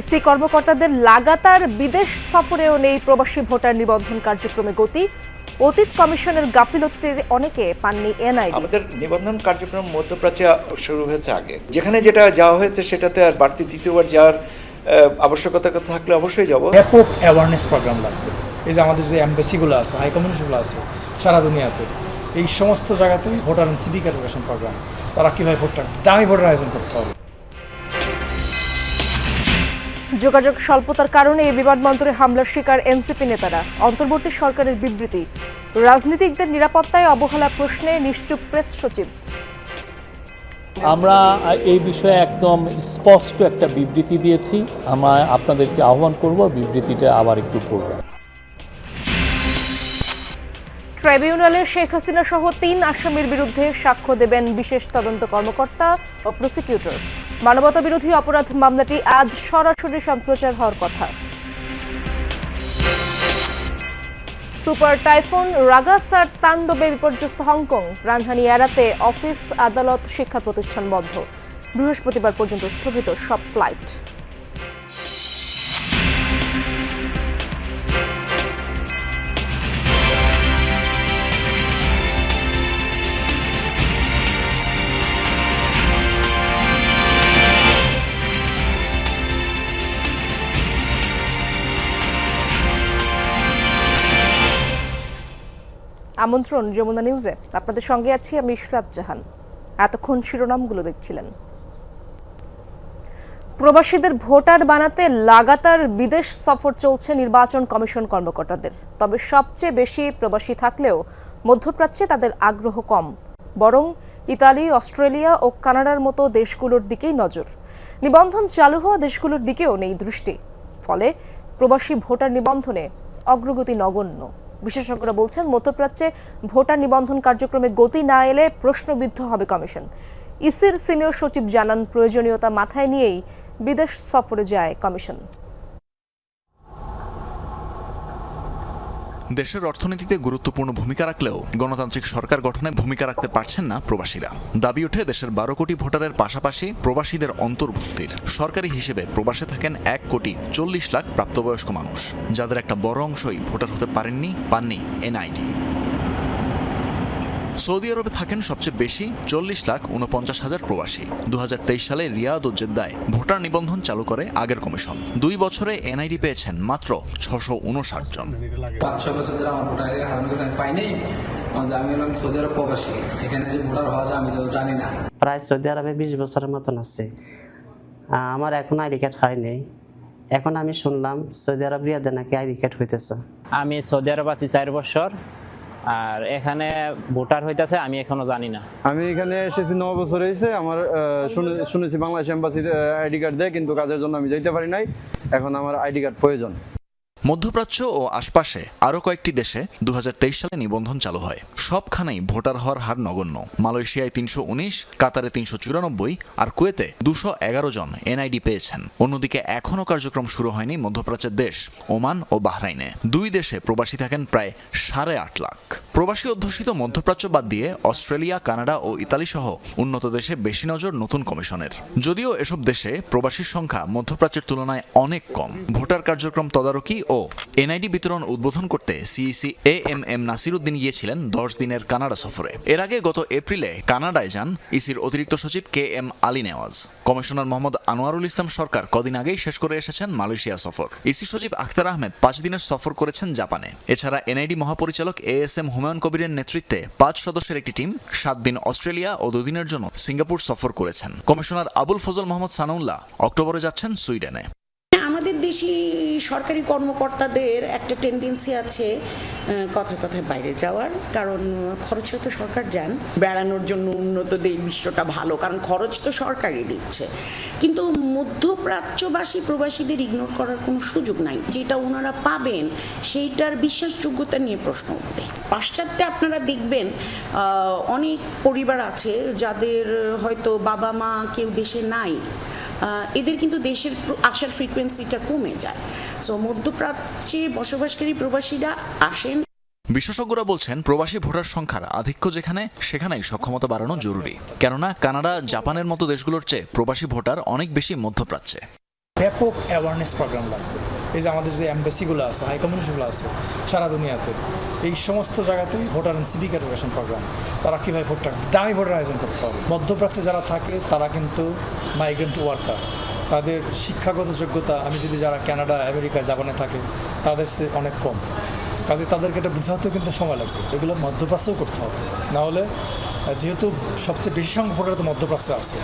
EC কর্মকর্তাদের লাগাতার বিদেশ সফরেও নেই প্রবাসী ভোটার নিবন্ধন কার্যক্রমে গতি। অতীত কমিশনের গাফিলতিতে অনেকে পাননি এনআইডি। আমাদের নিবন্ধন কার্যক্রম মধ্যপ্রাচ্যে শুরু হয়েছে আগে। যেখানে যেটা যাওয়া হয়েছে সেটাতে আর বাড়তি দ্বিতীয়বার যাওয়ার আহ, আবশ্যকতা থাকলে অবশ্যই যাব। ব্যাপক অ্যাওয়ারনেস প্রোগ্রাম লাগবে। এই যে আমাদের যে অ্যাম্বাসিগুলো আছে হাই কমিশনগুলো আছে সারা দুনিয়াতে এই সমস্ত জায়গাতেই voter and civic education programme তারা কীভাবে ভোটটা দামি ভোটার আয়োজন করতে হবে। যোগাযোগ স্বল্পতার কারণে এই বিমানবন্দরে হামলার শিকার এনসিপি নেতারা। অন্তর্বর্তী সরকারের বিবৃতি। রাজনীতিকদের নিরাপত্তায় অবহেলা প্রশ্নে নিশ্চুপ প্রেস সচিব। আমরা এই বিষয়ে একদম স্পষ্ট একটা বিবৃতি দিয়েছি। আমরা আপনাদেরকে আহ্বান করব বিবৃতিটা আবার একটু পড়বেন। ট্রাইব্যুনালে শেখ হাসিনা সহ তিন আসামির বিরুদ্ধে সাক্ষ্য দেবেন বিশেষ তদন্ত কর্মকর্তা ও প্রসিকিউটর। মানবতা বিরোধী অপরাধ মামলাটি আজ সরাসরি সম্প্রচার হওয়ার কথা। সুপার টাইফুন রাগাসার তাণ্ডবে বিপর্যস্ত হংকং। প্রাণহানি এড়াতে অফিস আদালত শিক্ষা প্রতিষ্ঠান বন্ধ। বৃহস্পতিবার পর্যন্ত স্থগিত সব ফ্লাইট। আমন্ত্রণ যমুনা নিউজে। আপনাদের সঙ্গে আছি আমি ইশরাত জাহান। এতক্ষণ শিরোনামগুলো দেখছিলেন। প্রবাসীদের ভোটার বানাতে লাগাতার বিদেশ সফর চলছে নির্বাচন কমিশন কর্মকর্তাদের। তবে সবচেয়ে বেশি প্রবাসী থাকলেও মধ্যপ্রাচ্যে তাদের আগ্রহ কম। বরং ইতালি, অস্ট্রেলিয়া ও কানাডার মতো দেশগুলোর দিকেই নজর। নিবন্ধন চালু হওয়া দেশগুলোর দিকেও নেই দৃষ্টি। ফলে প্রবাসী ভোটার নিবন্ধনে অগ্রগতি নগণ্য। বিশেষজ্ঞরা বলছেন, মধ্যপ্রাচ্যে ভোটার নিবন্ধন কার্যক্রমে গতি না এলে প্রশ্নবিদ্ধ হবে কমিশন। ইসির সিনিয়র সচিব জানান, প্রয়োজনীয়তা মাথায় নিয়েই বিদেশ সফরে যায় কমিশন। দেশের অর্থনীতিতে গুরুত্বপূর্ণ ভূমিকা রাখলেও গণতান্ত্রিক সরকার গঠনে ভূমিকা রাখতে পারছেন না প্রবাসীরা। দাবি ওঠে দেশের বারো কোটি ভোটারের পাশাপাশি প্রবাসীদের অন্তর্ভুক্তির। সরকারি হিসেবে প্রবাসে থাকেন এক কোটি চল্লিশ লাখ প্রাপ্তবয়স্ক মানুষ। যাদের একটা বড় অংশই ভোটার হতে পারেননি, পাননি এনআইডি। সৌদি আরবে থাকেন সবচেয়ে বেশি চল্লিশ লাখ উনপঞ্চাশ হাজার প্রবাসী। দুহাজার তেইশ সালে রিয়াদ ও জেদ্দায় ভোটার নিবন্ধন চালু করে আগের কমিশন। দুই বছরে এনআইডি পেয়েছেন মাত্র ছশো উনষাট জন। পাঁচ ছয় বছর ধরে আমার ভোটার আইডি হারানোর কাছে আমি পাই নাই আমার যে আমি হলাম সৌদি আরব প্রবাসী। এখানে যে ভোটার হওয়া যায় আমি তো জানি না। প্রায় সৌদি আরবে বিশ বছরের মতন আছে। আমার এখন আইডি কার্ড হয়নি এখন আমি শুনলাম সৌদি আরব রিয়াদে নাকি আইডি কার্ড হইতেছে। আমি সৌদি আরব আছি চার বছর। আর এখানে ভোটার হইতাছে, আমি এখনও জানি না। আমি এখানে এসেছি ন বছর হয়েছে আমার শুনেছি বাংলাদেশ এম্বাসিতে আইডি কার্ড দেয়, কিন্তু কাজের জন্য আমি যাইতে পারি নাই। এখন আমার আইডি কার্ড প্রয়োজন। মধ্যপ্রাচ্য ও আশপাশে আরও কয়েকটি দেশে দু হাজার তেইশ সালে নিবন্ধন চালু হয়। সবখানেই ভোটার হওয়ার হার নগণ্য। মালয়েশিয়ায় তিনশো উনিশ, কাতারে তিনশো চুরানব্বই আর কুয়েতে দুশো জন এনআইডি পেয়েছেন। অন্যদিকে এখনও কার্যক্রম শুরু হয়নি মধ্যপ্রাচ্যের দেশ, ওমান ও বাহরাইনে। দুই দেশে প্রবাসী থাকেন প্রায় সাড়ে আট লাখ। প্রবাসী অধ্যুষিত মধ্যপ্রাচ্য বাদ দিয়ে অস্ট্রেলিয়া, কানাডা ও ইতালি সহ উন্নত দেশে বেশি নজর নতুন কমিশনের। যদিও এসব দেশে প্রবাসীর সংখ্যা মধ্যপ্রাচ্যের তুলনায় অনেক কম। ভোটার কার্যক্রম তদারকি ও এনআইডি বিতরণ উদ্বোধন করতে CEC A M M Nasir Uddin গিয়েছিলেন দশ দিনের কানাডা সফরে। এর আগে গত এপ্রিলে কানাডায় যান ইসির অতিরিক্ত সচিব K M Ali Nawaz. Commissioner Mohammad Anwarul Islam Sarkar কদিন আগেই শেষ করে এসেছেন মালয়েশিয়া সফর। ইসি সচিব আখতার আহমেদ পাঁচ দিনের সফর করেছেন জাপানে। এছাড়া এনআইডি মহাপরিচালক এ এস এম হুমায়ুন কবিরের নেতৃত্বে পাঁচ সদস্যের একটি টিম সাত দিন অস্ট্রেলিয়া ও দুদিনের জন্য সিঙ্গাপুর সফর করেছেন। কমিশনার আবুল ফজল মোহাম্মদ সানাউল্লাহ অক্টোবরে যাচ্ছেন সুইডেনে। আমাদের দেশি সরকারি কর্মকর্তাদের একটা টেন্ডেন্সি আছে আহ, কথায় বাইরে যাওয়ার। কারণ খরচে তো সরকার যান। বেড়ানোর জন্য উন্নত দেশ বিশ্বটা ভালো কারণ খরচ তো সরকারই দিচ্ছে। কিন্তু মধ্যপ্রাচ্যবাসী প্রবাসীদের ইগনোর করার কোনো সুযোগ নাই। যেটা ওনারা পাবেন সেইটার বিশ্বাসযোগ্যতা নিয়ে প্রশ্ন উঠবে পাশ্চাত্যে আপনারা দেখবেন অনেক পরিবার আছে যাদের হয়তো বাবা মা কেউ দেশে নাই। এদের কিন্তু দেশের আসার ফ্রিকোয়েন্সিটা কমে যায়। সো মধ্যপ্রাচ্যে বসবাসকারী প্রবাসীরা আসেন। বিশেষজ্ঞরা বলছেন প্রবাসী ভোটার সংখ্যার আধিক্য যেখানে সেখানেই সক্ষমতা বাড়ানো জরুরি। কেননা কানাডা জাপানের মতো দেশগুলোর চেয়ে প্রবাসী ভোটার অনেক বেশি মধ্যপ্রাচ্যে। ব্যাপক অ্যাওয়ারনেস প্রোগ্রাম লাগবে। এই যে আমাদের যে অ্যাম্বাসিগুলো আছে হাই আছে সারা দুনিয়াতে। এই সমস্ত জায়গাতেই voter and civic education programme তারা কীভাবে ভোটটা দামি ভোটার আয়োজন করতে হবে? মধ্যপ্রাচ্যে যারা থাকে, তারা কিন্তু মাইগ্রেন্ট ওয়ার্কার তাদের শিক্ষাগত যোগ্যতা, আমি যদি যারা কানাডা, আমেরিকা, জাপানে থাকে, তাদের সে অনেক কম। কাজে তাদেরকে এটা বোঝাতেও কিন্তু সময় লাগবে। এগুলো মধ্যপ্রাচ্যেও করতে হবে। নাহলে, যেহেতু সবচেয়ে বেশি সংখ্যক ভোটার তো মধ্যপ্রাচ্যে আছে,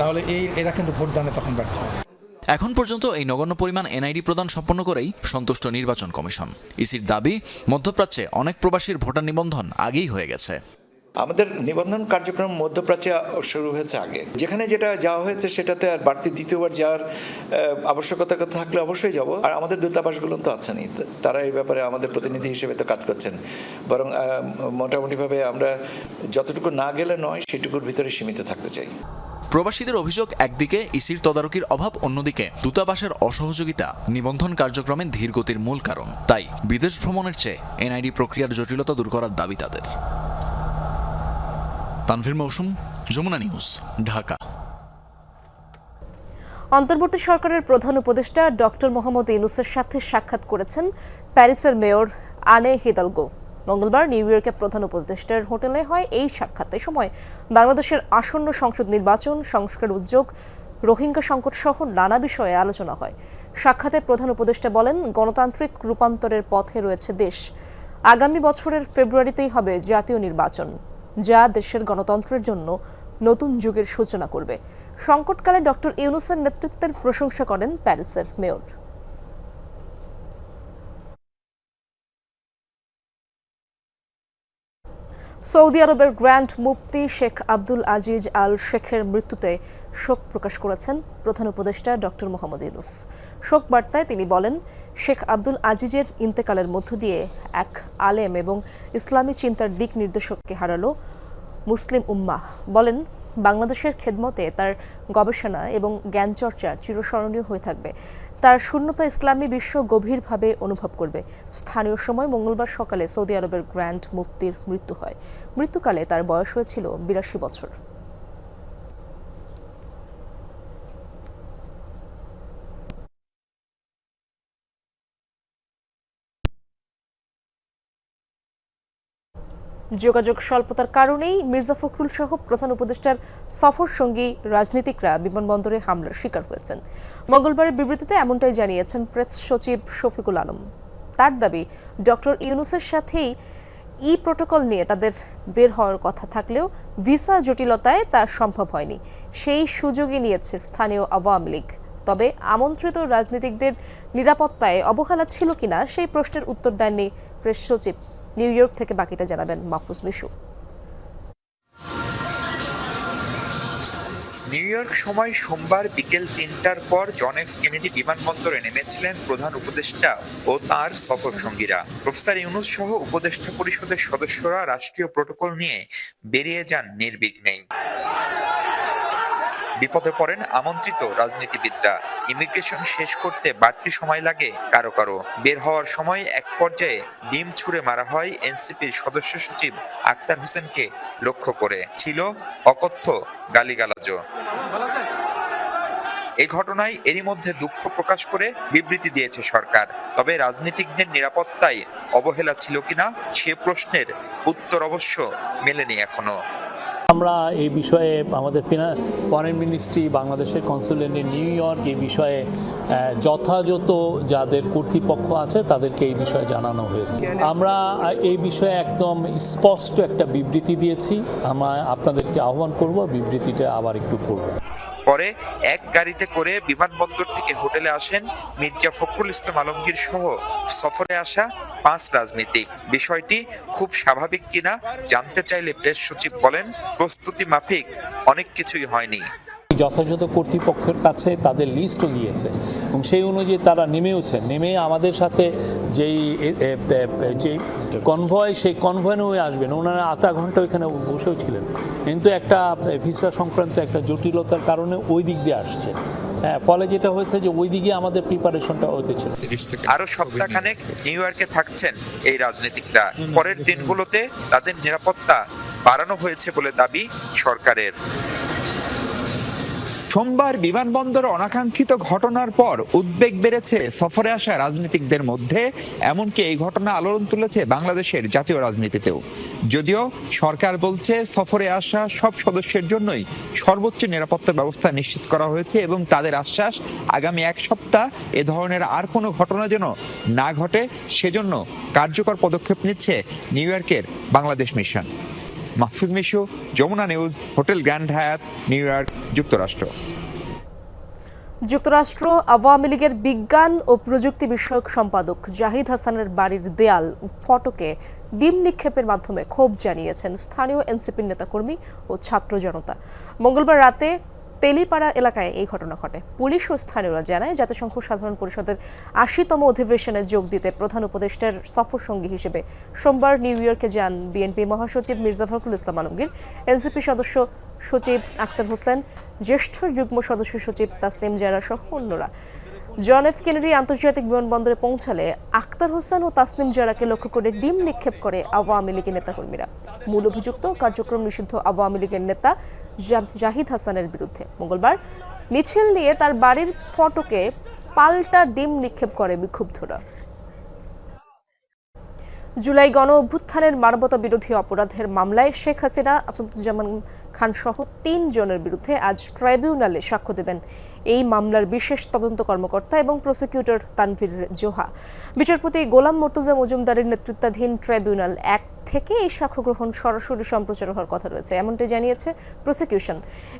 নাহলে এই, এরা কিন্তু ভোটদানে তখন ব্যর্থ হবে। এখন পর্যন্ত এই নগণ্য পরিমাণ এনআইডি প্রদান সম্পন্ন করেই সন্তুষ্ট নির্বাচন কমিশন। ইসির দাবি, মধ্যপ্রাচ্যে অনেক প্রবাসীর ভোটার নিবন্ধন আগেই হয়ে গেছে। আমাদের নিবন্ধন কার্যক্রম মধ্যপ্রাচ্যে শুরু হয়েছে আগে। যেখানে যেটা যাওয়া হয়েছে সেটাতে আর বাড়তি দ্বিতীয়বার যাওয়ার আবশ্যকতা থাকলে অবশ্যই যাব। আর আমাদের দূতাবাসগুলো তো আছেনই। তারা এই ব্যাপারে আমাদের প্রতিনিধি হিসেবে তো কাজ করছেন। বরং মোটামুটিভাবে আমরা যতটুকু না গেলে নয়, সেটুকুর ভিতরে সীমিত থাকতে চাই। প্রবাসীদের অভিযোগ একদিকে ইসির তদারকির অভাব, অন্যদিকে দূতাবাসের অসহযোগিতা নিবন্ধন কার্যক্রমে ধীরগতির মূল কারণ। তাই বিদেশ ভ্রমণের চেয়ে এনআইডি প্রক্রিয়ার জটিলতা দূর করার দাবি তাদের। তানভীর মৌসুম, যমুনা নিউজ, ঢাকা। অন্তর্বর্তী সরকারের প্রধান উপদেষ্টা ডক্টর মোহাম্মদ ইউনুসের সাথে সাক্ষাৎ করেছেন প্যারিসের মেয়র আনে হিদালগো। মঙ্গলবার নিউ ইয়র্কে প্রধান উপদেষ্টার হোটেলে হয় এই সাক্ষাতে সময়। বাংলাদেশের আসন্ন সংসদ নির্বাচন, সংস্কার উদ্যোগ, রোহিঙ্গা সংকট সহ নানা বিষয়ে আলোচনা হয়। সাক্ষাতে প্রধান উপদেষ্টা বলেন, গণতান্ত্রিক রূপান্তরের পথে রয়েছে দেশ। আগামী বছরের ফেব্রুয়ারিতেই হবে জাতীয় নির্বাচন, যা দেশের গণতন্ত্রের জন্য নতুন যুগের সূচনা করবে। সংকটকালে ডক্টর ইউনুসের নেতৃত্বের প্রশংসা করেন প্যারিসের মেয়র। সৌদি আরবের গ্র্যান্ড মুফতি শেখ আব্দুল আজিজ আল শেখের মৃত্যুতে শোক প্রকাশ করেছেন প্রধান উপদেষ্টা ডক্টর মোহাম্মদ ইউনুস। শোক বার্তায় তিনি বলেন, শেখ আব্দুল আজিজের ইন্তেকালের মধ্য দিয়ে এক আলেম এবং ইসলামী চিন্তার দিক নির্দেশককে হারালো মুসলিম উম্মাহ। বলেন, বাংলাদেশের খেদমতে তার গবেষণা এবং জ্ঞানচর্চা চিরস্মরণীয় হয়ে থাকবে। তার শূন্যতা ইসলামী বিশ্ব গভীরভাবে অনুভব করবে। স্থানীয় সময় মঙ্গলবার সকালে সৌদি আরবের গ্র্যান্ড মুফতির মৃত্যু হয়। মৃত্যুকালে তার বয়স হয়েছিল বিরাশি বছর। যোগাযোগ স্বল্পতার কারণেই মির্জা ফখরুল সহ প্রধান উপদেষ্টার সফর সঙ্গী রাজনীতিকরা বিমানবন্দরে হামলার শিকার হয়েছেন। মঙ্গলবারের বিবৃতিতে এমনটাই জানিয়েছেন প্রেস সচিব শফিকুল আলম। তার দাবি, ডক্টর ইউনুসের সাথেই ই প্রোটোকল নিয়ে তাদের বের হওয়ার কথা থাকলেও ভিসা জটিলতায় তা সম্ভব হয়নি। সেই সুযোগই নিয়েছে স্থানীয় আওয়ামী লীগ। তবে আমন্ত্রিত রাজনীতিকদের নিরাপত্তায় অবহেলা ছিল কিনা সেই প্রশ্নের উত্তর দেননি প্রেস সচিব নিউ ইয়র্ক থেকে বাকিটা জানাবেন মাহফুজ মিশু নিউ ইয়র্ক সময় সোমবার বিকেল তিনটার পর জন এফ কেনেডি বিমানবন্দরে নেমেছিলেন প্রধান উপদেষ্টা ও তার সফর সঙ্গীরা প্রফেসর ইউনুস সহ উপদেষ্টা পরিষদের সদস্যরা রাষ্ট্রীয় প্রোটোকল নিয়ে বেরিয়ে যান নির্বিঘ্নেই। বিপদে পড়েন আমন্ত্রিত রাজনীতিবিদরা। ইমিগ্রেশন শেষ করতে বাড়তি সময় লাগে কারও কারও। বের হওয়ার সময় এক পর্যায়ে ডিম ছুঁড়ে মারা হয় এনসিপির সদস্য সচিব আক্তার হোসেনকে। লক্ষ্য করে ছিল অকথ্য গালিগালাজও এই ঘটনায় এরই মধ্যে দুঃখ প্রকাশ করে বিবৃতি দিয়েছে সরকার। তবে রাজনীতিকদের নিরাপত্তায় অবহেলা ছিল কিনা সে প্রশ্নের উত্তর অবশ্য মেলেনি এখনও। আমরা এই বিষয়ে আমাদের ফরেন মিনিস্ট্রি বাংলাদেশের কনসুলেন্ট নিউ ইয়র্ক এই বিষয়ে যথাযথ যাদের কর্তৃপক্ষ আছে, তাদেরকে এই বিষয়ে জানানো হয়েছে। আমরা এই বিষয়ে একদম স্পষ্ট একটা বিবৃতি দিয়েছি। আমরা আপনাদেরকে আহ্বান করব, বিবৃতিটা আবার একটু পড়ব। পরে এক গাড়িতে করে বিমানবন্দর থেকে হোটেলে আসেন মির্জা ফখরুল ইসলাম আলমগীর সহ সফরে আসা পাঁচ রাজনীতিক। বিষয়টি খুব স্বাভাবিক কিনা জানতে চাইলে প্রেস সচিব বলেন, প্রস্তুতি মাফিক, অনেক কিছুই হয়নি। যথাযথ কর্তৃপক্ষের কাছে তাদের লিস্টও গিয়েছে। এবং সেই অনুযায়ী তারা নেমেওছে নেমে আমাদের সাথে যেই যে কনভয় সেই কনভয় নিয়ে আসবেন। ওনারা আধা ঘণ্টা ওইখানে বসেও ছিলেন। কিন্তু একটা ভিসা সংক্রান্ত একটা জটিলতার কারণে ওই দিক দিয়ে আসছে। হ্যাঁ ফলে যেটা হয়েছে যে ওই দিকে আমাদের প্রিপারেশনটা হতেছিল আরও সপ্তাহখানেক নিউ ইয়র্কে থাকছেন এই রাজনীতিকরা। পরের দিনগুলোতে তাদের নিরাপত্তা বাড়ানো হয়েছে বলে দাবি সরকারের। সোমবার বিমানবন্দর অনাকাঙ্ক্ষিত ঘটনার পর উদ্বেগ বেড়েছে সফরে আসা রাজনীতিকদের মধ্যে, এমনকি এই ঘটনা আলোড়ন তুলেছে বাংলাদেশের জাতীয় রাজনীতিতেও। যদিও সরকার বলছে সফরে আসা সব সদস্যের জন্যই সর্বোচ্চ নিরাপত্তা ব্যবস্থা নিশ্চিত করা হয়েছে এবং তাদের আশ্বাস, আগামী এক সপ্তাহ এ ধরনের আর কোনো ঘটনা যেন না ঘটে, সেজন্য কার্যকর পদক্ষেপ নিচ্ছে নিউ ইয়র্কের Bangladesh mission. Mahfuz Mishu, Jamuna News, hotel Grand Hyatt, New York, যুক্তরাষ্ট্র। যুক্তরাষ্ট্র আওয়ামী লীগের বিজ্ঞান ও প্রযুক্তি বিষয়ক সম্পাদক জাহিদ হাসানের বাড়ির দেয়াল ফটকে ডিম নিক্ষেপের মাধ্যমে ক্ষোভ জানিয়েছেন স্থানীয় এনসিপির নেতাকর্মী ও ছাত্র জনতা। মঙ্গলবার রাতে তেলিপাড়া এলাকায় এই ঘটনা ঘটে। পুলিশ ও স্থানীয়রা জানায়, জাতিসংঘ সাধারণ পরিষদের আশিতম অধিবেশনে যোগ দিতে প্রধান উপদেষ্টার সফর সঙ্গী হিসেবে সোমবার নিউ ইয়র্কে যান বিএনপি মহাসচিব মির্জা ফখরুল ইসলাম আলমগীর। এনসিপি সদস্য সচিব আক্তার হোসেন, জ্যেষ্ঠ যুগ্ম সদস্য সচিব তাসলিম জারা সহ অন্যরা। জন এফ কেনেডি আন্তর্জাতিক বিমানবন্দরে পৌঁছালে আক্তার হোসেন ও তাসলিম জারাকে লক্ষ্য করে ডিম নিক্ষেপ করে আওয়ামী লীগের নেতাকর্মীরা। মূল অভিযুক্ত কার্যক্রম নিষিদ্ধ আওয়ামী লীগের নেতা জাহিদ হাসানের বিরুদ্ধে। মঙ্গলবার মিছিল নিয়ে তার বাড়ির ফটকে পাল্টা ডিম নিক্ষেপ করে বিক্ষুব্ধরা। জুলাই গণ অভ্যুত্থানের মানবতা বিরোধী অপরাধের মামলায় শেখ হাসিনা, আসাদুজ্জামান খান সহ তিন জনের বিরুদ্ধে আজ ট্রাইব্যুনালে সাক্ষ্য দেবেন এই মামলার বিশেষ তদন্ত কর্মকর্তা এবং প্রসিকিউটর তানভীর জোহা। বিচারপতি গোলাম মর্তুজা মজুমদারের নেতৃত্বাধীন ট্রাইব্যুনাল এক থেকে এই সাক্ষ্য গ্রহণ সরাসরি সম্প্রচার হওয়ার কথা রয়েছে, এমনটি জানিয়েছে প্রসিকিউশন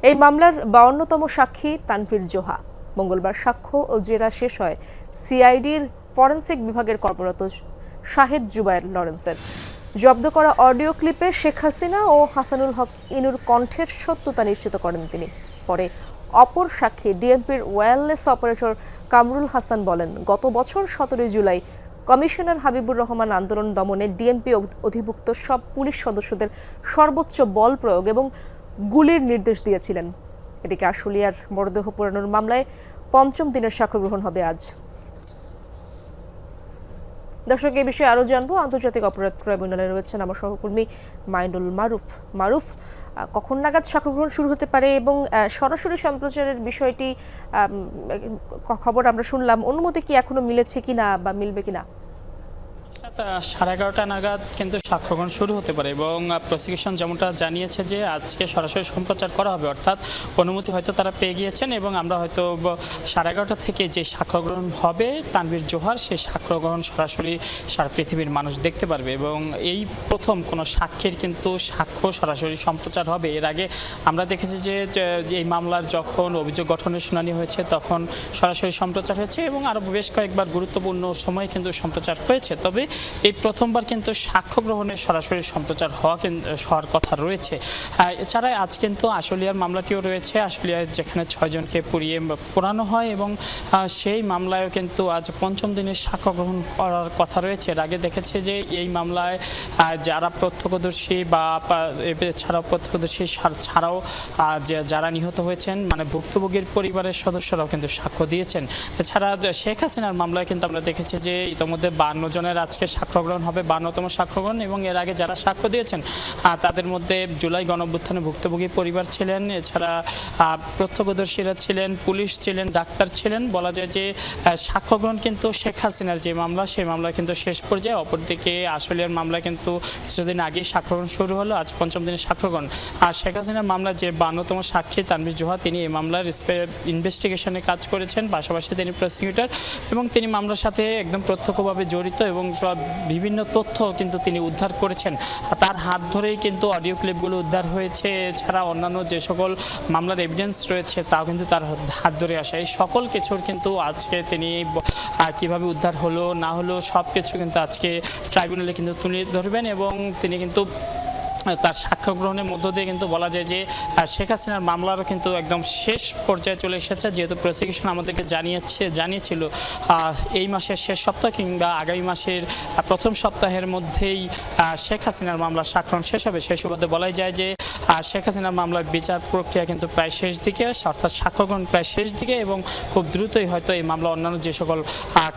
এই মামলার বাউন্নতম সাক্ষী তানভীর জোহা। মঙ্গলবার সাক্ষ্য ও জেরা শেষ হয় সিআইডির ফরেন্সিক বিভাগের কর্মরত শাহেদ জুবায়ের লরেন্সের। জব্দ করা অডিও ক্লিপে শেখ হাসিনা ও হাসানুল হক ইনুর কণ্ঠের সত্যতা নিশ্চিত করেন তিনি। পরে অপর সাক্ষী ডিএমপির ওয়্যারলেস অপারেটর কামরুল হাসান বলেন, গত বছর সতেরোই জুলাই কমিশনার হাবিবুর রহমান আন্দোলন দমনে ডিএমপি অধিভুক্ত সব পুলিশ সদস্যদের সর্বোচ্চ বল প্রয়োগ এবং গুলির নির্দেশ দিয়েছিলেন। এদিকে আশুলিয়ার মরদেহ পোড়ানোর মামলায় পঞ্চম দিনের সাক্ষ্য গ্রহণ হবে আজ। দর্শক এই বিষয়ে আরও জানব। আন্তর্জাতিক অপরাধ ট্রাইব্যুনালে রয়েছেন আমার সহকর্মী মাইনুল মারুফ। মারুফ কখন নাগাদ সাক্ষ্যগ্রহণ শুরু হতে পারে এবং সরাসরি সম্প্রচারের বিষয়টি খবর আমরা শুনলাম। অনুমতি কি এখনও মিলেছে কিনা বা মিলবে কিনা? সাড়ে এগারোটা নাগাদ কিন্তু সাক্ষ্যগ্রহণ শুরু হতে পারে এবং প্রসিকিউশন যেমনটা জানিয়েছে যে আজকে সরাসরি সম্প্রচার করা হবে, অর্থাৎ অনুমতি হয়তো তারা পেয়ে গিয়েছেন এবং আমরা হয়তো সাড়ে এগারোটা থেকে যে সাক্ষ্যগ্রহণ হবে তানবীর জোহার সেই সাক্ষ্যগ্রহণ সরাসরি সারা পৃথিবীর মানুষ দেখতে পারবে এবং এই প্রথম কোনো সাক্ষীর কিন্তু সাক্ষ্য সরাসরি সম্প্রচার হবে। এর আগে আমরা দেখেছি যে এই মামলার যখন অভিযোগ গঠনের শুনানি হয়েছে তখন সরাসরি সম্প্রচার হয়েছে এবং আরও বেশ কয়েকবার গুরুত্বপূর্ণ সময় কিন্তু সম্প্রচার হয়েছে। তবে এই প্রথমবার কিন্তু সাক্ষ্য গ্রহণের সরাসরি সম্প্রচার হওয়া হওয়ার কথা রয়েছে। এছাড়া আজ কিন্তু আশুলিয়ার মামলাটিও রয়েছে। আশুলিয়ায় যেখানে ছয়জনকে পুড়িয়ে পোড়ানো হয় এবং সেই মামলায়ও কিন্তু আজ পঞ্চম দিনের সাক্ষ্য গ্রহণ করার কথা রয়েছে। এর আগে দেখেছে যে এই মামলায় যারা প্রত্যক্ষদর্শী বা এছাড়াও প্রত্যক্ষদর্শী ছাড়াও যারা নিহত হয়েছেন মানে ভুক্তভোগীর পরিবারের সদস্যরাও কিন্তু সাক্ষ্য দিয়েছেন। এছাড়া শেখ হাসিনার মামলায় কিন্তু আমরা দেখেছি যে ইতোমধ্যে বান্ন জনের আজকে সাক্ষ্য গ্রহণ হবে বান্নতম সাক্ষ্য গ্রহণ এবং এর আগে যারা সাক্ষ্য দিয়েছেন তাদের মধ্যে জুলাই গণঅভ্যুত্থানে ভুক্তভোগী পরিবার ছিলেন এছাড়া প্রত্যক্ষদর্শীরা ছিলেন পুলিশ ছিলেন ডাক্তার ছিলেন। বলা যায় যে আহ, সাক্ষ্য গ্রহণ কিন্তু শেখ হাসিনার যে মামলা সেই মামলা কিন্তু শেষ পর্যায়ে অপরদিকে আসলের মামলা কিন্তু কিছুদিন আগেই সাক্ষ্য গ্রহণ শুরু হলো আজ পঞ্চম দিনের সাক্ষ্য গ্রহণ আর শেখ হাসিনার মামলার যে বান্নতম সাক্ষী তানবির জোহা তিনি এই মামলার ইনভেস্টিগেশনে কাজ করেছেন পাশাপাশি তিনি প্রসিকিউটর এবং তিনি মামলার সাথে একদম প্রত্যক্ষভাবে জড়িত এবং সব বিভিন্ন তথ্য কিন্তু তিনি উদ্ধার করেছেন। তার হাত ধরেই কিন্তু অডিও ক্লিপগুলো উদ্ধার হয়েছে। এছাড়া অন্যান্য যে সকল মামলার এভিডেন্স রয়েছে, তাও কিন্তু তার হাত ধরে আসে। এই সকল কিছুর কিন্তু আজকে তিনি কীভাবে উদ্ধার হলো, না হলো সব কিছু কিন্তু আজকে ট্রাইব্যুনালে কিন্তু তুলে ধরবেন এবং তিনি কিন্তু তার সাক্ষ্য গ্রহণের মধ্য দিয়ে কিন্তু বলা যায় যে শেখ হাসিনার মামলারও কিন্তু একদম শেষ পর্যায়ে চলে এসেছে। যেহেতু প্রসিকিউশন আমাদেরকে জানিয়েছে, জানিয়েছিল এই মাসের শেষ সপ্তাহ কিংবা আগামী মাসের প্রথম সপ্তাহের মধ্যেই শেখ হাসিনার মামলার সাক্ষণ শেষ হবে। সেই সুবাদে বলাই যায় যে আহ, শেখ হাসিনার মামলার বিচার প্রক্রিয়া কিন্তু প্রায় শেষ দিকে অর্থাৎ সাক্ষ্যগ্রহণ প্রায় শেষ দিকে এবং খুব দ্রুতই হয়তো এই মামলা অন্যান্য যে সকল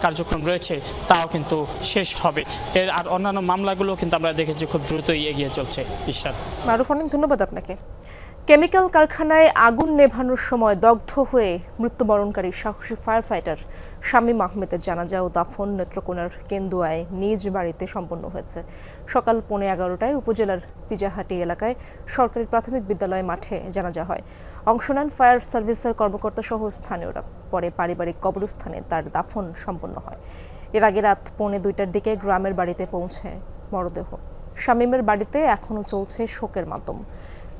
কার্যক্রম রয়েছে তাও কিন্তু শেষ হবে। এর আর অন্যান্য মামলাগুলো কিন্তু আমরা দেখেছি খুব দ্রুতই এগিয়ে চলছে ঈশ্বর মারুফ অনেক ধন্যবাদ আপনাকে। কেমিক্যাল কারখানায় আগুন নেভানোর সময় দগ্ধ হয়ে মৃত্যুবরণকারী সাহসী ফায়ার ফাইটার শামীম আহমেদের জানাজা ও দাফন নেত্রকোনার কেন্দুয়ায় নিজ বাড়িতে সম্পন্ন হয়েছে। সকাল পৌনে এগারোটায় উপজেলার পিজাহাটি এলাকায় সরকারি প্রাথমিক বিদ্যালয় মাঠে জানাজা হয়। অংশ নেন ফায়ার সার্ভিসের কর্মকর্তা সহ স্থানীয়রা। পরে পারিবারিক কবরস্থানে তার দাফন সম্পন্ন হয়। এর আগে রাত পৌনে দুইটার দিকে গ্রামের বাড়িতে পৌঁছে মরদেহ। শামীমের বাড়িতে এখনও চলছে শোকের মাধ্যম।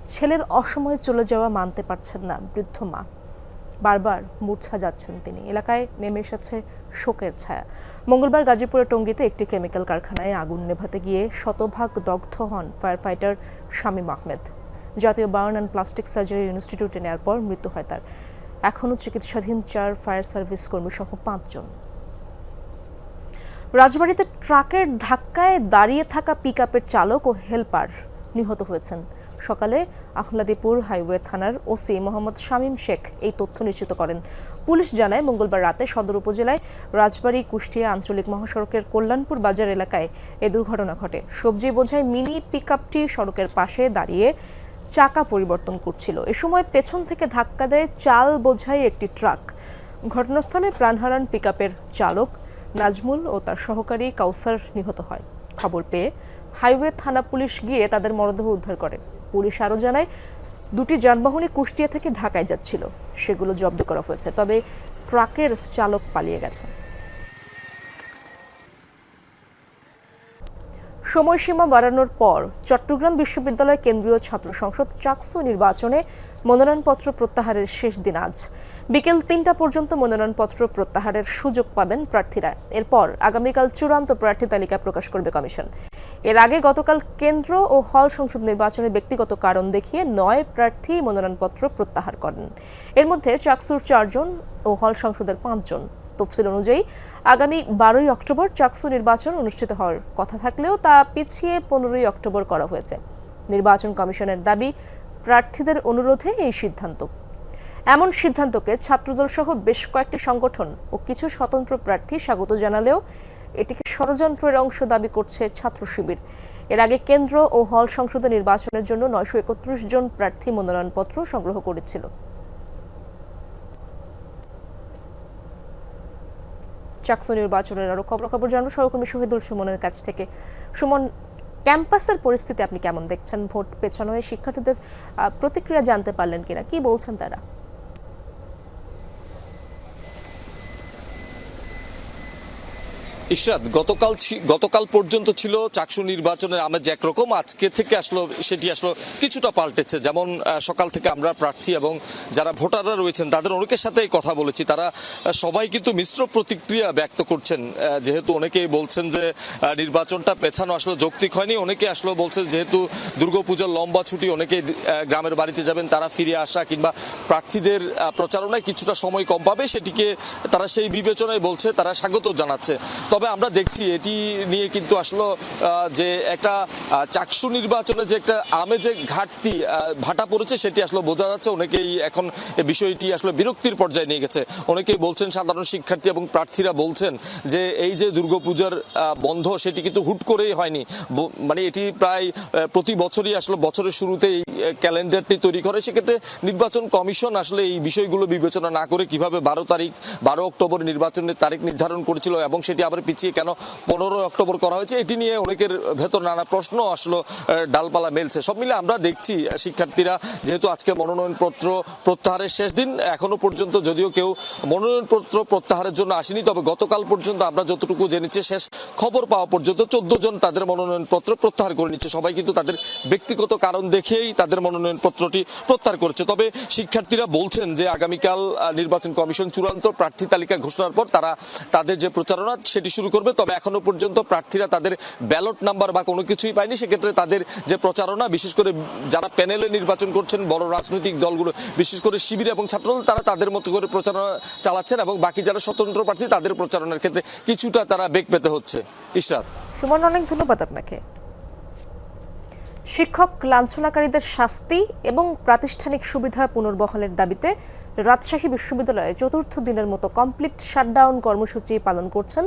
ছেলের অসময়ে চলে যাওয়া মানতে পারছেন না বৃদ্ধ মা। বারবার মূর্ছা যাচ্ছেন তিনি। এলাকায় নেমে এসেছে শোকের ছায়া। মঙ্গলবার গাজীপুরের টঙ্গীতে একটি কেমিক্যাল কারখানায় আগুন নেভাতে গিয়ে শতভাগ দগ্ধ হন ফায়ার ফাইটার শামীম আহমেদ। জাতীয় বার্ন অ্যান্ড প্লাস্টিক সার্জারি ইনস্টিটিউটে নেওয়ার পর মৃত্যু হয় তার। এখনও চিকিৎসাধীন চার ফায়ার সার্ভিস কর্মী সহ পাঁচজন। রাজবাড়িতে ট্রাকের ধাক্কায় দাঁড়িয়ে থাকা পিকআপের চালক ও হেলপার নিহত হয়েছেন। সকালে আহলাদিপুর হাইওয়ে থানার ওসি মোহাম্মদ শামীম শেখ এই তথ্য নিশ্চিত করেন। পুলিশ জানায়, মঙ্গলবার রাতে সদর উপজেলায় রাজবাড়ী কুষ্টিয়া আঞ্চলিক মহাসড়কের কল্যাণপুর বাজার এলাকায় এ দুর্ঘটনা ঘটে। সবজি বোঝাই মিনি পিকআপটি সড়কের পাশে দাঁড়িয়ে চাকা পরিবর্তন করছিল। এ সময় পেছন থেকে ধাক্কা দেয় চাল বোঝাই একটি ট্রাক। ঘটনাস্থলে প্রাণ হারান পিকআপের চালক নাজমুল ও তার সহকারী কাউসার নিহত হয়। খবর পেয়ে হাইওয়ে থানা পুলিশ গিয়ে তাদের মরদেহ উদ্ধার করে। পুলিশ আরও জানায়, দুটি যানবাহনই কুষ্টিয়া থেকে ঢাকায় যাচ্ছিল। সেগুলো জব্দ করা হয়েছে, তবে ট্রাকের চালক পালিয়ে গেছে সময়সীমা বাড়ানোর পর চট্টগ্রাম বিশ্ববিদ্যালয় কেন্দ্রীয় ছাত্র সংসদ চাকসু নির্বাচনে মনোনয়নপত্র প্রত্যাহারের শেষ দিন আজ। বিকেল তিনটা পর্যন্ত মনোনয়নপত্র প্রত্যাহারের সুযোগ পাবেন প্রার্থীরা। এরপর আগামীকাল চূড়ান্ত প্রার্থী তালিকা প্রকাশ করবে কমিশন। এর আগে গতকাল কেন্দ্র ও হল সংসদ নির্বাচনে ব্যক্তিগত কারণ দেখিয়ে নয় প্রার্থী মনোনয়নপত্র প্রত্যাহার করেন। এর মধ্যে চাকসুর চারজন ও হল সংসদের পাঁচজন। তফসিল অনুযায়ী আগামী বারোই অক্টোবর চাকসু নির্বাচন অনুষ্ঠিত হওয়ার কথা থাকলেও তা পিছিয়ে পনেরোই অক্টোবর করা হয়েছে। নির্বাচন কমিশনের দাবি, প্রার্থীদের অনুরোধে এই সিদ্ধান্ত। এমন সিদ্ধান্তকে ছাত্রদল সহ বেশ কয়েকটি সংগঠন ও কিছু স্বতন্ত্র প্রার্থী স্বাগত জানালেও এটিকে ষড়যন্ত্রের অংশ দাবি করছে ছাত্র শিবির। এর আগে কেন্দ্র ও হল সংসদে নির্বাচনের জন্য নয়শো একত্রিশ জন প্রার্থী মনোনয়নপত্র সংগ্রহ করেছিল। চাকসু নির্বাচনের আরও খবর খবর জানব। সহকর্মী শহীদুল সুমনের কাছ থেকে। সুমন, ক্যাম্পাসের পরিস্থিতি আপনি কেমন দেখছেন? ভোট পেছানো হয়ে শিক্ষার্থীদের প্রতিক্রিয়া জানতে পারলেন কিনা? কি বলছেন তারা? ইশরাত গতকাল গতকাল পর্যন্ত ছিল চাকসু নির্বাচনের আমেজ একরকম, আজকে থেকে আসলো, সেটি আসলো কিছুটা পাল্টেছে। যেমন সকাল থেকে আমরা প্রার্থী এবং যারা ভোটাররা রয়েছেন, তাদের অনেকের সাথেই কথা বলেছি। তারা সবাই কিন্তু মিশ্র প্রতিক্রিয়া ব্যক্ত করছেন। যেহেতু অনেকেই বলছেন যে নির্বাচনটা পেছানো আসলে যৌক্তিক হয়নি অনেকে আসলে বলছেন যেহেতু দুর্গাপূজার লম্বা ছুটি, অনেকেই গ্রামের বাড়িতে যাবেন, তারা ফিরে আসা কিংবা প্রার্থীদের প্রচারণায় কিছুটা সময় কম পাবে, সেটিকে তারা সেই বিবেচনায় বলছে, তারা স্বাগত জানাচ্ছে। তবে আমরা দেখছি এটি নিয়ে কিন্তু আসলো যে একটা চাকসু নির্বাচনে যে একটা আমেজে ঘাটতি ভাটা পড়েছে সেটি আসলে বোঝা যাচ্ছে। অনেকেই এখন বিষয়টি আসলে বিরক্তির পর্যায়ে নিয়ে গেছে। অনেকেই বলছেন, সাধারণ শিক্ষার্থী এবং প্রার্থীরা বলছেন যে এই যে দুর্গাপূজার বন্ধ সেটি কিন্তু হুট করেই হয়নি। মানে এটি প্রায় প্রতি বছরই আসলে বছরের শুরুতে এই ক্যালেন্ডারটি তৈরি করে। সেক্ষেত্রে নির্বাচন কমিশন আসলে এই বিষয়গুলো বিবেচনা না করে কীভাবে বারো তারিখ, বারো অক্টোবর নির্বাচনের তারিখ নির্ধারণ করেছিল এবং সেটি আবার পিছিয়ে কেন? পনেরোই অক্টোবর করা হয়েছে, এটি নিয়ে অনেকের ভেতর নানা প্রশ্ন আসলো ডালপালা মেলছে। সব মিলে আমরা দেখছি শিক্ষার্থীরা যেহেতু আজকে মনোনয়নপত্র প্রত্যাহারের শেষ দিন, এখনও পর্যন্ত যদিও কেউ মনোনয়নপত্র প্রত্যাহারের জন্য আসেনি, তবে গতকাল পর্যন্ত আমরা যতটুকু জেনেছি, শেষ খবর পাওয়া পর্যন্ত চোদ্দ জন তাদের মনোনয়নপত্র প্রত্যাহার করে নিচ্ছে। সবাই কিন্তু তাদের ব্যক্তিগত কারণ দেখেই তাদের মনোনয়নপত্রটি প্রত্যাহার করেছে। তবে শিক্ষার্থীরা বলছেন যে আগামীকাল নির্বাচন কমিশন চূড়ান্ত প্রার্থী তালিকা ঘোষণার পর তারা তাদের যে প্রচারণা, সেটি শুরু করবে, তবে এখনও পর্যন্ত প্রার্থীরা তাদের ব্যালট নাম্বার বা কোনো কিছুই পায়নি। সেক্ষেত্রে তাদের যে প্রচারণা, বিশেষ করে যারা প্যানেলে নির্বাচন করছেন, বড় রাজনৈতিক দলগুলো, বিশেষ করে শিবির এবং ছাত্রদল, তারা তাদের মতো করে প্রচারণা চালাচ্ছেন এবং বাকি যারা স্বতন্ত্র প্রার্থী, তাদের প্রচারণার ক্ষেত্রে কিছুটা তারা বেগ পেতে হচ্ছে। ইশরাত। সুমন, অনেক ধন্যবাদ আপনাকে। শিক্ষক লাঞ্ছনাকারীদের শাস্তি এবং প্রাতিষ্ঠানিক সুবিধা পুনর্বহালের দাবিতে রাজশাহী বিশ্ববিদ্যালয়ে চতুর্থ দিনের মতো কমপ্লিট শাটডাউন কর্মসূচি পালন করছেন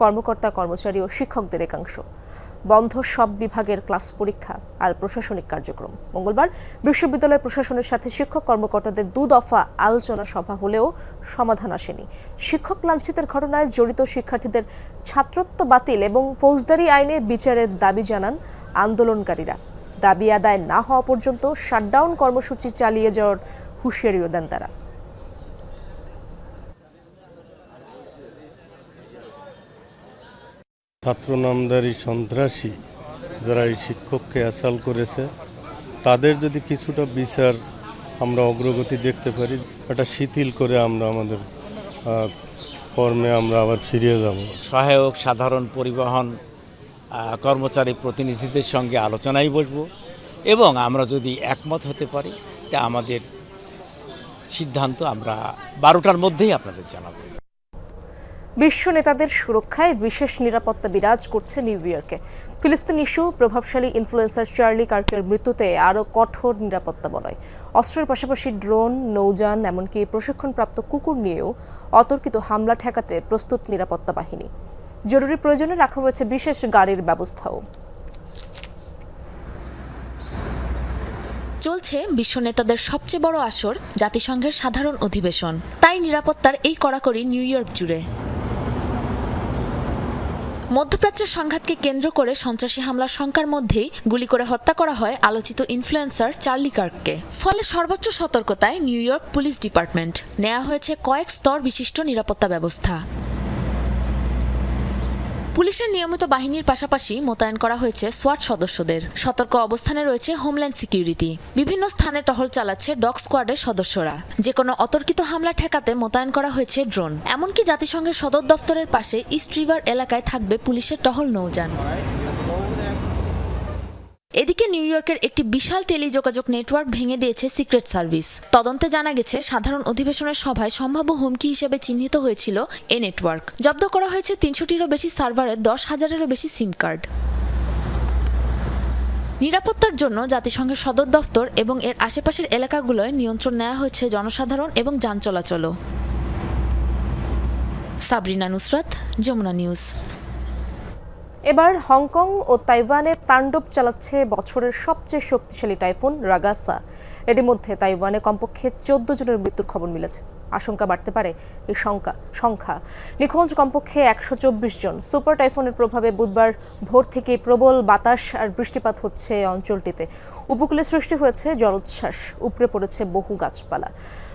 কর্মকর্তা, কর্মচারী ও শিক্ষকদের একাংশ। বন্ধ সব বিভাগের ক্লাস পরীক্ষা আর প্রশাসনিক কার্যক্রম। মঙ্গলবার বিশ্ববিদ্যালয় প্রশাসনের সাথে শিক্ষক কর্মকর্তাদের দু দফা আলোচনা সভা হলেও সমাধান আসেনি। শিক্ষক লাঞ্ছিতের ঘটনায় জড়িত শিক্ষার্থীদের ছাত্রত্ব বাতিল এবং ফৌজদারি আইনে বিচারের দাবি জানান আন্দোলনকারীরা। দাবি আদায় না হওয়া পর্যন্ত শাটডাউন কর্মসূচি চালিয়ে যাওয়ার হুঁশিয়ারিও দেন তারা। ছাত্র নামদারি সন্ত্রাসী যারা এই শিক্ষককে অ্যাসাল করেছে তাদের যদি কিছুটা বিচার আমরা অগ্রগতি দেখতে পারি এটা শিথিল করে আমরা আমাদের কর্মে আমরা আবার ফিরিয়ে যাব। সহায়ক সাধারণ পরিবহন কর্মচারী প্রতিনিধিদের সঙ্গে আলোচনায় বসব। এবং আমরা যদি একমত হতে পারি, তা আমাদের সিদ্ধান্ত আমরা বারোটার মধ্যেই আপনাদের জানাব। বিশ্ব নেতাদের সুরক্ষায় বিশেষ নিরাপত্তা বিরাজ করছে নিউ ইয়র্কে। ফিলিস্তিন ইস্যু প্রভাবশালী ইনফ্লুয়েন্সার চার্লি কার্কের মৃত্যুতে আরও কঠোর নিরাপত্তা বলয়। অস্ত্রের পাশাপাশি ড্রোন, নৌযান, এমনকি প্রশিক্ষণপ্রাপ্ত কুকুর নিয়েও অতর্কিত হামলা ঠেকাতে প্রস্তুত নিরাপত্তা বাহিনী। জরুরি প্রয়োজনে রাখা হয়েছে বিশেষ গাড়ির ব্যবস্থাও। চলছে বিশ্ব নেতাদের সবচেয়ে বড় আসর, জাতিসংঘের সাধারণ অধিবেশন। তাই নিরাপত্তার এই কড়াকড়ি নিউ ইয়র্ক জুড়ে। মধ্যপ্রাচ্যের সংঘাতকে কেন্দ্র করে সন্ত্রাসী হামলার শঙ্কার মধ্যেই গুলি করে হত্যা করা হয় আলোচিত ইনফ্লুয়েন্সার চার্লি কার্ককে। ফলে সর্বোচ্চ সতর্কতায় নিউ ইয়র্ক পুলিশ ডিপার্টমেন্ট। নেওয়া হয়েছে কয়েক স্তর বিশিষ্ট নিরাপত্তা ব্যবস্থা। পুলিশের নিয়মিত বাহিনীর পাশাপাশি মোতায়েন করা হয়েছে সোয়াট সদস্যদের। সতর্ক অবস্থানে রয়েছে হোমল্যান্ড সিকিউরিটি। বিভিন্ন স্থানে টহল চালাচ্ছে ডগ স্কোয়াডের সদস্যরা। যে কোনো অতর্কিত হামলা ঠেকাতে মোতায়েন করা হয়েছে ড্রোন। এমনকি জাতিসংঘের সদর দফতরের পাশে ইস্ট রিভার এলাকায় থাকবে পুলিশের টহল নৌযান। এদিকে নিউ ইয়র্কের একটি বিশাল টেলিযোগাযোগ নেটওয়ার্ক ভেঙে দিয়েছে সিক্রেট সার্ভিস। তদন্তে জানা গেছে, সাধারণ অধিবেশনের সভায় সম্ভাব্য হুমকি হিসেবে চিহ্নিত হয়েছিল এ নেটওয়ার্ক। জব্দ করা হয়েছে তিনশোটিরও বেশি সার্ভারের দশ হাজারেরও বেশি সিম কার্ড। নিরাপত্তার জন্য জাতিসংঘের সদর দফতর এবং এর আশেপাশের এলাকাগুলোয় নিয়ন্ত্রণ নেওয়া হয়েছে জনসাধারণ এবং যান চলাচলও। সাবরিনা নুসরাত, যমুনা নিউজ। এবার হংকং ও তাইওয়ানে তাণ্ডব চালাচ্ছে বছরের সবচেয়ে শক্তিশালী টাইফুন রাগাসা। এরই মধ্যে তাইওয়ানে কমপক্ষে চোদ্দ জনের মৃত্যুর খবর মিলেছে। আশঙ্কা বাড়তে পারে এই সংখ্যা সংখ্যা। নিখোঁজ কমপক্ষে একশো চব্বিশ জন। সুপার টাইফুনের প্রভাবে বুধবার ভোর থেকে প্রবল বাতাস আর বৃষ্টিপাত হচ্ছে অঞ্চলটিতে। উপকূলে সৃষ্টি হয়েছে জলোচ্ছ্বাস। উপড়ে পড়েছে বহু গাছপালা।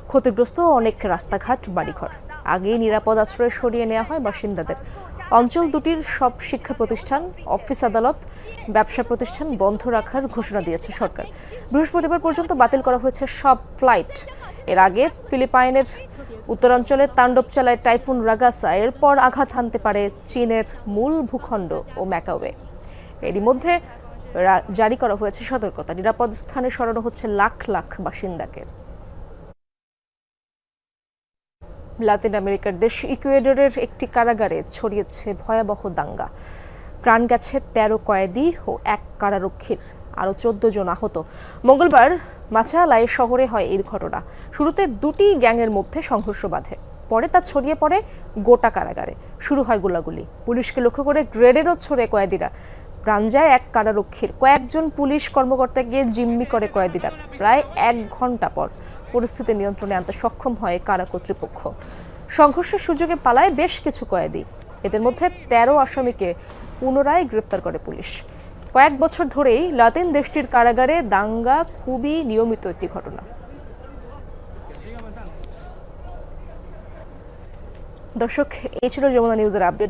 ক্ষতিগ্রস্ত অনেক রাস্তাঘাট, বাড়িঘর। আগেই নিরাপদ আশ্রয়ে সরিয়ে নেওয়া হয় বাসিন্দাদের। অঞ্চল দুটির সব শিক্ষা প্রতিষ্ঠান, অফিস আদালত, ব্যবসা প্রতিষ্ঠান বন্ধ রাখার ঘোষণা দিয়েছে সরকার। বৃহস্পতিবার পর্যন্ত বাতিল করা হয়েছে সব ফ্লাইট। এর আগে ফিলিপাইনের উত্তরাঞ্চলে তাণ্ডব চালায় টাইফুন রাগাসা। এরপর আঘাত হানতে পারে চীনের মূল ভূখণ্ড ও ম্যাকাওয়ে। এরই মধ্যে জারি করা হয়েছে সতর্কতা। নিরাপদ স্থানে সরানো হচ্ছে লাখ লাখ বাসিন্দাকে। লাতিন আমেরিকার দেশ ইকুয়েডরের একটি কারাগারে ছড়িয়েছে ভয়াবহ দাঙ্গা। প্রাণ গেছে তেরো কয়েদি ও এক কারারক্ষীর, আরও চোদ্দ জন আহত। মঙ্গলবার মাছালাই শহরে হয় এই ঘটনা। শুরুতে দুটি গ্যাংয়ের মধ্যে সংঘর্ষ বাধে। পরে তা ছড়িয়ে পড়ে গোটা কারাগারে। শুরু হয় গোলাগুলি। পুলিশকে লক্ষ্য করে গ্রেডেরও ছড়ে কয়েদিরা। প্রাণ যায় এক কারারক্ষীর। কয়েকজন পুলিশ কর্মকর্তাকে জিম্মি করে কয়েদিরা। প্রায় এক ঘণ্টা পর পরিস্থিতি নিয়ন্ত্রণে আনতে সক্ষম হয় কারা কর্তৃপক্ষ। সংঘর্ষের সুযোগে পালায় বেশ কিছু কয়েদি। এদের মধ্যে তেরো আসামিকে পুনরায় গ্রেফতার করে পুলিশ। কয়েক বছর ধরেই লাতিন দেশটির কারাগারে দাঙ্গা খুবই নিয়মিত একটি ঘটনা। দর্শক, এই ছিল যমুনা নিউজের আপডেট।